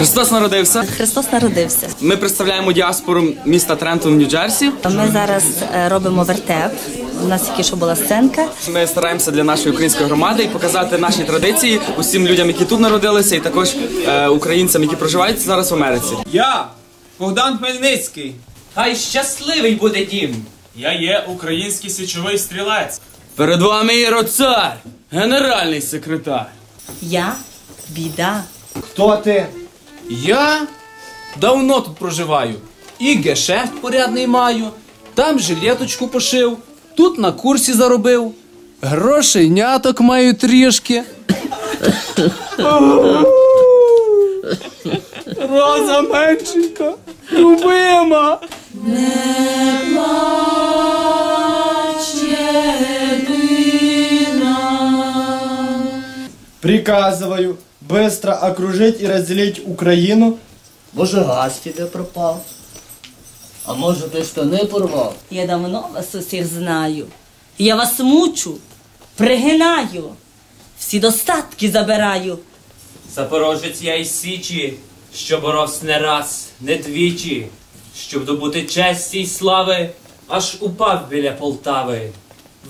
Христос народився. Христос народився. Ми представляємо діаспору міста Трентон, Нью-Джерсі. Ми зараз е, робимо вертеп. У нас тільки що була сценка. Ми стараємося для нашої української громади і показати наші традиції усім людям, які тут народилися, і також е, українцям, які проживають зараз в Америці. Я, Богдан Хмельницький. Хай щасливий буде дім. Я є український січовий стрілець. Перед вами Іроцар, генеральний секретар. Я біда. Хто ти? Я давно тут проживаю. І гешефт порядний маю, там жилеточку пошив, тут на курсі заробив. Грошеняток маю трішки. Роза меншенька, любима. Приказываю быстро окружить и разделить Украину. Може, газ тебе пропав? А може ти штани порвав? Я давно вас усіх знаю. Я вас мучу, пригинаю, всі достатки забираю. Запорожець я із Січі, що боровсь не раз, не двічі, щоб добути честі й слави, аж упав біля Полтави,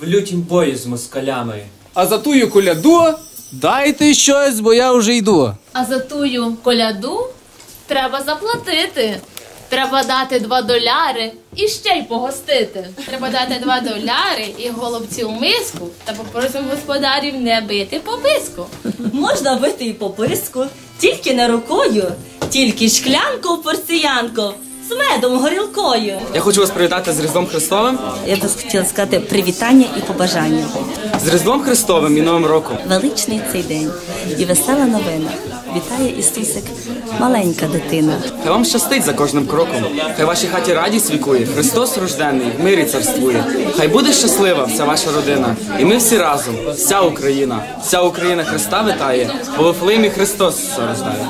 в лютім бою з москалями. А за тую коляду дайте щось, бо я вже йду. А за тую коляду треба заплатити. Треба дати два доляри і ще й погостити. Треба дати два доляри і голубці у миску, та попросимо господарів не бити по писку. Можна бити і по писку, тільки не рукою, тільки шклянку в порціянку з медом горілкою. Я хочу вас привітати з Різдвом Христовим, Я б хотіла сказати привітання і побажання. з Різдвом Христовим і Новим роком. Величний цей день і весела новина. Вітає Ісусик, маленька дитина. Хай вам щастить за кожним кроком. Хай вашій хаті радість вікує. Христос рождений, в мирі царствує. Хай буде щаслива вся ваша родина. І ми всі разом, вся Україна, вся Україна Христа витає, бо в Вифлеємі Христос рождає.